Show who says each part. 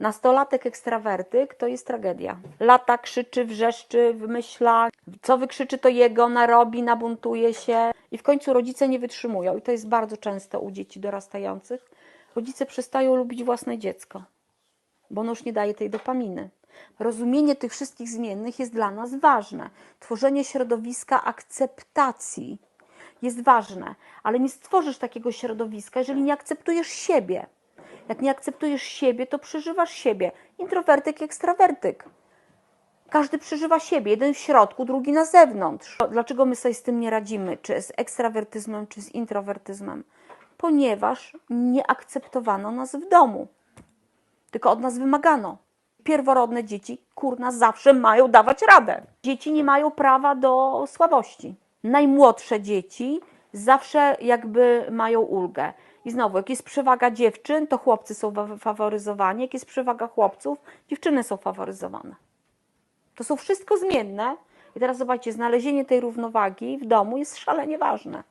Speaker 1: Nastolatek ekstrawertyk to jest tragedia. Lata, krzyczy, wrzeszczy, wymyśla, co wykrzyczy to jego, narobi, nabuntuje się i w końcu rodzice nie wytrzymują. I to jest bardzo często u dzieci dorastających. Rodzice przestają lubić własne dziecko, bo ono już nie daje tej dopaminy. Rozumienie tych wszystkich zmiennych jest dla nas ważne. Tworzenie środowiska akceptacji jest ważne, ale nie stworzysz takiego środowiska, jeżeli nie akceptujesz siebie. Jak nie akceptujesz siebie, to przeżywasz siebie. Introwertyk, ekstrawertyk. Każdy przeżywa siebie, jeden w środku, drugi na zewnątrz. Dlaczego my sobie z tym nie radzimy, czy z ekstrawertyzmem, czy z introwertyzmem? Ponieważ nie akceptowano nas w domu, tylko od nas wymagano. Pierworodne dzieci, kurna, zawsze mają dawać radę. Dzieci nie mają prawa do słabości. Najmłodsze dzieci zawsze jakby mają ulgę. I znowu, jak jest przewaga dziewczyn, to chłopcy są wa- faworyzowani. Jak jest przewaga chłopców, dziewczyny są faworyzowane. To są wszystko zmienne. I teraz zobaczcie, znalezienie tej równowagi w domu jest szalenie ważne.